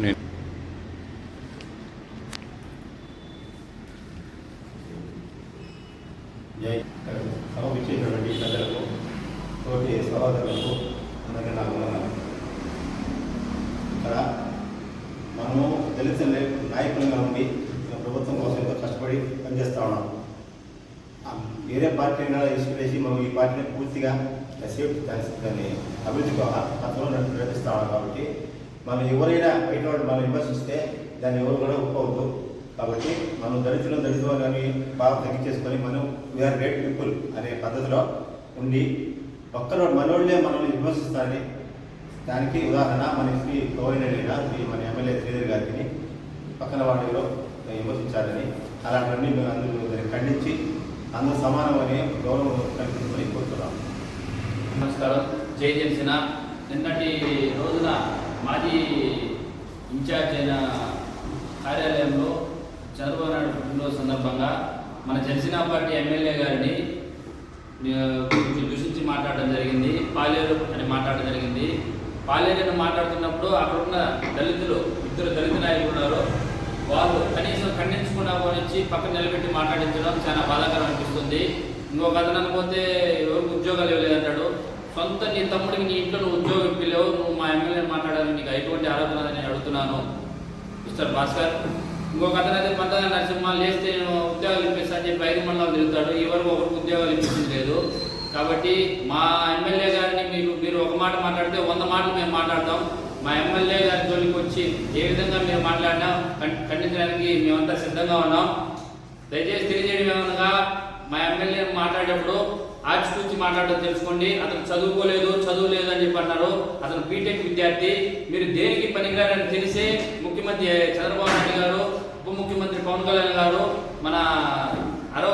నేను. సమవిచ్చేటువంటి ప్రజలకు తోటి సహోదరులకు అందరికీ నాకు మనము తెలిసిన నాయకులుగా ఉండి ప్రభుత్వం కోసం ఎంతో కష్టపడి పనిచేస్తూ వేరే పార్టీ ఇష్టం చేసి మనం ఈ పార్టీని పూర్తిగా సేఫ్ అభివృద్ధి పత్రంలో నడిపిస్తా ఉన్నాం కాబట్టి మనం ఎవరైనా బయట వాళ్ళు మనం విమర్శిస్తే దాన్ని ఎవరు కూడా ఒప్పుకోవద్దు. కాబట్టి మనం దళితులు దళితులు కానీ బాగా తగ్గించేసుకొని మనం వీఆర్ గ్రేట్ పీపుల్ అనే పద్ధతిలో ఉండి ఒక్కరు మనోళ్ళే మనల్ని విమర్శిస్తారని దానికి ఉదాహరణ మన శ్రీ గౌరవనీయులైన శ్రీ మన ఎమ్మెల్యే శ్రీధర్ గారిని పక్కన వాటిలో విమర్శించారని అలాంటివన్నీ మేము అందరూ దాన్ని ఖండించి అందరూ సమానం గౌరవం కల్పించమని కోరుతున్నాం. నమస్కారం. జై జనసేన నిన్నటి ఇన్ఛార్జ్ అయిన కార్యాలయంలో చదువునాడు పుట్టినరోజు సందర్భంగా మన జనసేన పార్టీ ఎమ్మెల్యే గారిని కొంచెం దూషించి మాట్లాడడం జరిగింది పాలేరు అని మాట్లాడడం జరిగింది. పాలేరు అని మాట్లాడుతున్నప్పుడు అక్కడ ఉన్న దళితులు ఇద్దరు దళిత నాయకులు ఉన్నారు. వాళ్ళు కనీసం ఖండించకుండా పోనిచ్చి పక్కన నిలబెట్టి మాట్లాడించడం చాలా బాధాకరం అనిపిస్తుంది. ఇంకొక అతను పోతే ఎవరికి ఉద్యోగాలు ఇవ్వలేదంటాడు. సొంత నీ తమ్ముడికి నీ ఇంట్లో నువ్వు ఉద్యోగం ఇప్పలేవు నువ్వు మా ఎమ్మెల్యే మాట్లాడాలని నీకు ఎటువంటి ఆలోచన ఉందని మిస్టర్ భాస్కర్ ఇంకొక అతను అయితే పంతగా నరసింహ లేస్తే నేను ఉద్యోగాలు ఇప్పిస్తా అని చెప్పి ఐదు మండలాలు తిరుగుతాడు. ఎవరు ఒకరికి ఉద్యోగాలు ఇప్పించింది లేదు. కాబట్టి మా ఎమ్మెల్యే గారిని మీరు మీరు ఒక మాట మాట్లాడితే వంద మాటలు మేము మాట్లాడతాం. మా ఎమ్మెల్యే గారి జోలికి వచ్చి ఏ విధంగా మీరు మాట్లాడినా ఖండించడానికి మేమంతా సిద్ధంగా ఉన్నాం. దయచేసి తెలియజేయడం ఏమనగా మా ఎమ్మెల్యే మాట్లాడేటప్పుడు ఆచితూచి మాట్లాడడం తెలుసుకోండి. అతను చదువుకోలేదు చదువు లేదు అని చెప్పి అన్నారు. అతను బీటెక్ విద్యార్థి. మీరు దేనికి పనికిరారని తెలిసే ముఖ్యమంత్రి చంద్రబాబు నాయుడు గారు ఉప ముఖ్యమంత్రి పవన్ కళ్యాణ్ గారు మన అరవ